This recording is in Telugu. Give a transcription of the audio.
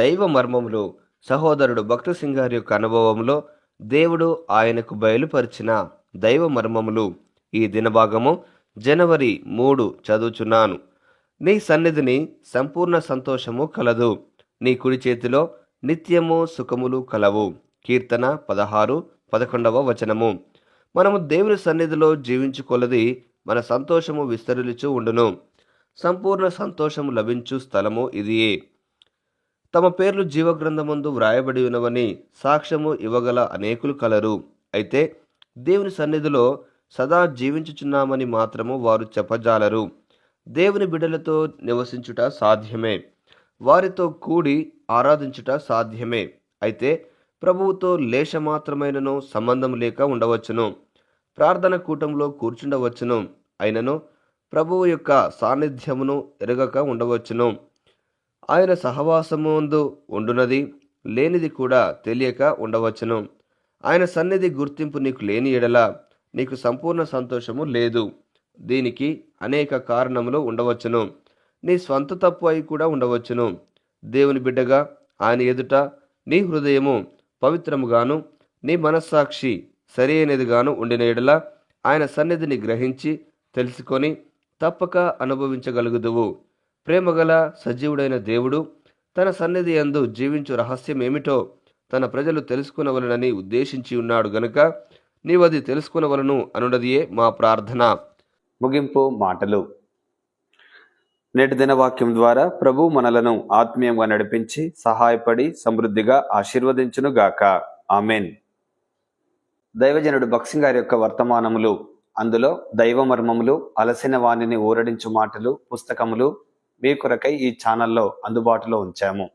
దైవ మర్మములు సహోదరుడు భక్త సింగారి యొక్క అనుభవంలో దేవుడు ఆయనకు బయలుపరిచిన దైవ మర్మములు ఈ దినభాగము జనవరి మూడు చదువుచున్నాను. నీ సన్నిధిని సంపూర్ణ సంతోషము కలదు. నీ కుడి చేతిలో నిత్యము సుఖములు కలవు. కీర్తన పదహారు పదకొండవ వచనము. మనము దేవుని సన్నిధిలో జీవించుకొలది మన సంతోషము విస్తరించు ఉండును. సంపూర్ణ సంతోషము లభించు స్థలము ఇదియే. తమ పేర్లు జీవగ్రంథమందు వ్రాయబడి ఉన్నవని సాక్ష్యము ఇవ్వగల అనేకులు కలరు. అయితే దేవుని సన్నిధిలో సదా జీవించుచున్నామని మాత్రము వారు చెప్పజాలరు. దేవుని బిడ్డలతో నివసించుట సాధ్యమే. వారితో కూడి ఆరాధించుట సాధ్యమే. అయితే ప్రభువుతో లేశమాత్రమైనను సంబంధం లేక ఉండవచ్చును. ప్రార్థన కూటంలో కూర్చుండవచ్చును. అయినను ప్రభువు యొక్క సాన్నిధ్యమును ఎరగక ఉండవచ్చును. ఆయన సహవాసముందు ఉండునది లేనిది కూడా తెలియక ఉండవచ్చును. ఆయన సన్నిధి గుర్తింపు నీకు లేని ఎడల నీకు సంపూర్ణ సంతోషము లేదు. దీనికి అనేక కారణములు ఉండవచ్చును. నీ స్వంత తప్పు అయి కూడా ఉండవచ్చును. దేవుని బిడ్డగా ఆయన ఎదుట నీ హృదయము పవిత్రముగాను నీ మనస్సాక్షి సరి అయినదిగాను ఉండిన ఎడల ఆయన సన్నిధిని గ్రహించి తెలుసుకొని తప్పక అనుభవించగలుగుదువు. ప్రేమగల సజీవుడైన దేవుడు తన సన్నిధి యందు జీవించు రహస్యం ఏమిటో తన ప్రజలు తెలుసుకునవలనని ఉద్దేశించి ఉన్నాడు గనుక నీవది తెలుసుకునవలను అనున్నదియే మా ప్రార్థన. ముగింపు మాటలు. నేటి దిన వాక్యం ద్వారా ప్రభు మనలను ఆత్మీయంగా నడిపించి సహాయపడి సమృద్ధిగా ఆశీర్వదించును గాక. ఆమెన్. దైవజనుడు బక్సింగ్ గారి యొక్క వర్తమానములు అందులో దైవ మర్మములు అలసిన వాణిని ఊరడించు మాటలు పుస్తకములు మీ కొరకై ఈ ఛానల్లో అందుబాటులో ఉంచాము.